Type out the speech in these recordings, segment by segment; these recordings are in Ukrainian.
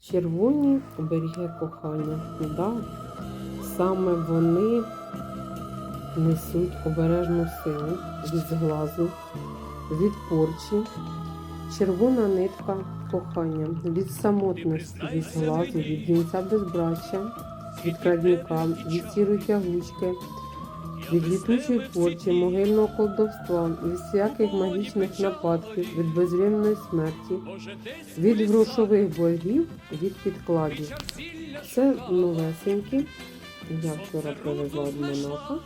Червоні оберіги кохання. Да? Саме вони несуть обережну силу від зглазу, від порчі. Червона нитка кохання від самотності, від зглазу, від вінця безбраччя, від краднюка, від сірої тягучки, від літучої порчі, могильного колдовства, від всяких магічних нападків, від безвремної смерті, від грошових боргів, від підкладів. Це новесенькі. Я вчора привезла від монаха.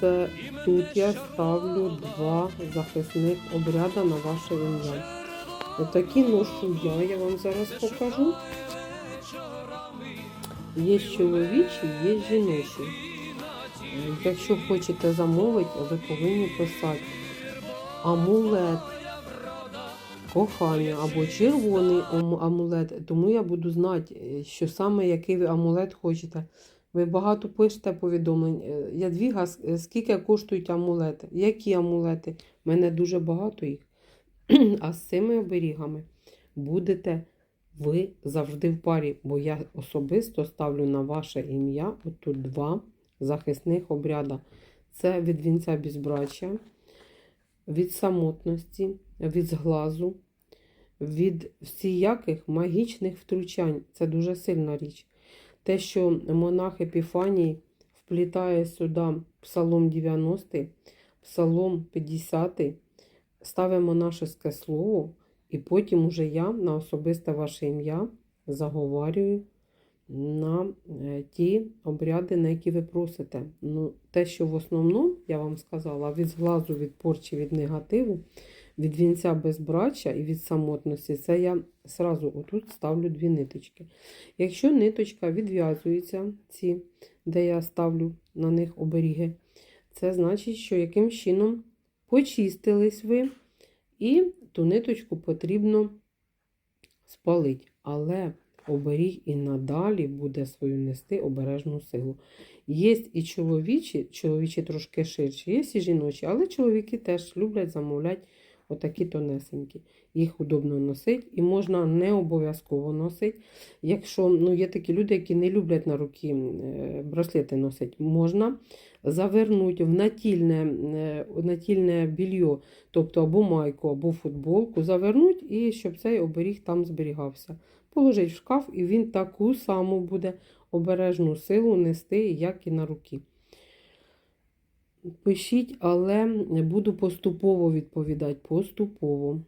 Це тут я ставлю два захисних обряда на ваше ім'я. Отакі ношу я, я вам зараз покажу. Є чоловічі, є жіночі. Якщо хочете замовити, ви повинні писати амулет кохання або червоний амулет. Тому я буду знати, що саме який ви амулет хочете. Ви багато пишете повідомлень. Е, Ядвіга, с- е, скільки коштують амулети? Які амулети? У мене дуже багато їх. А з цими оберігами будете ви завжди в парі, бо я особисто ставлю на ваше ім'я отут два захисних обряда. Це від вінця безбрачя, від самотності, від зглазу, від всіяких магічних втручань. Це дуже сильна річ. Те, що монах Епіфаній вплітає сюди Псалом 90, Псалом 50, ставить монашеське слово, і потім уже я на особисте ваше ім'я заговарюю на е, ті обряди, на які ви просите. Ну, те, що в основному, я вам сказала, від зглазу, від порчі, від негативу, від вінця безбраччя і від самотності, це я сразу отут ставлю дві ниточки. Якщо ниточка відв'язується, ці, де я ставлю на них оберіги, це значить, що яким чином почистились ви, і ту ниточку потрібно спалити. Але оберіг і надалі буде свою нести обережну силу. Є і чоловічі, чоловічі трошки ширші, є і жіночі, але чоловіки теж люблять замовляти отакі тонесенькі. Їх удобно носити і можна не обов'язково носити. Якщо ну, є такі люди, які не люблять на руки е, браслети носити, можна завернути в натільне, е, натільне більйо, тобто або майку, або футболку, завернути і щоб цей оберіг там зберігався. Положить в шкаф, і він таку саму буде обережну силу нести, як і на руки. Пишіть, але буду поступово відповідати. Поступово.